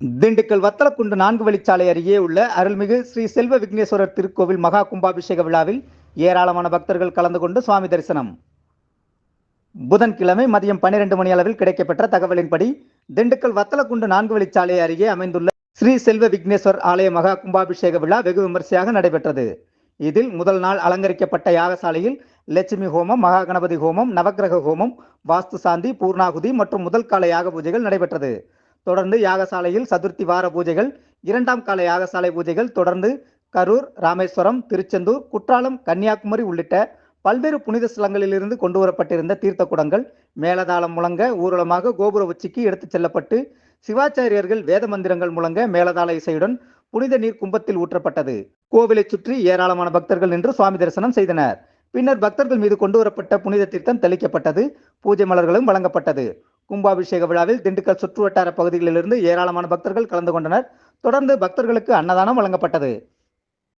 திண்டுக்கல் வத்தலக்குண்டு நான்கு வழிச்சாலை அருகே உள்ள அருள்மிகு ஸ்ரீ செல்வ விக்னேஸ்வரர் திருக்கோவில் மகா கும்பாபிஷேக விழாவில் ஏராளமான பக்தர்கள் கலந்து கொண்டு சுவாமி தரிசனம். புதன்கிழமை மதியம் பன்னிரண்டு மணி அளவில் கிடைக்கப்பெற்ற தகவலின்படி திண்டுக்கல் வத்தலக்குண்டு நான்கு வழிச்சாலை அருகே அமைந்துள்ள ஸ்ரீ செல்வ விக்னேஸ்வர் ஆலய மகா கும்பாபிஷேக விழா வெகு விமர்சையாக நடைபெற்றது. இதில் முதல் நாள் அலங்கரிக்கப்பட்ட யாகசாலையில் லட்சுமி ஹோமம் மகா கணபதி ஹோமம் நவக்கிரக ஹோமம் வாஸ்து சாந்தி பூர்ணாகுதி மற்றும் முதல் கால யாக பூஜைகள் நடைபெற்றது. தொடர்ந்து யாகசாலையில் சதுர்த்தி வார பூஜைகள் இரண்டாம் கால யாகசாலை பூஜைகள் தொடர்ந்து கரூர் ராமேஸ்வரம் திருச்செந்தூர் குற்றாலம் கன்னியாகுமரி உள்ளிட்ட பல்வேறு புனித ஸ்தலங்களிலிருந்து கொண்டு வரப்பட்டிருந்த தீர்த்த குடங்கள் மேலதாளம் முழங்க ஊர்வலமாக கோபுர உச்சிக்கு எடுத்துச் செல்லப்பட்டு சிவாச்சாரியர்கள் வேத மந்திரங்கள் முழங்க மேலதாள இசையுடன் புனித நீர் கும்பத்தில் ஊற்றப்பட்டது. கோவிலை சுற்றி ஏராளமான பக்தர்கள் நின்று சுவாமி தரிசனம் செய்தனர். பின்னர் பக்தர்கள் மீது கொண்டு வரப்பட்ட புனித தீர்த்தம் தெளிக்கப்பட்டது. பூஜை மலர்களும் வழங்கப்பட்டது. கும்பாபிஷேக விழாவில் திண்டுக்கல் சுற்றுவட்டார பகுதிகளிலிருந்து ஏராளமான பக்தர்கள் கலந்து கொண்டனர். தொடர்ந்து பக்தர்களுக்கு அன்னதானம் வழங்கப்பட்டது.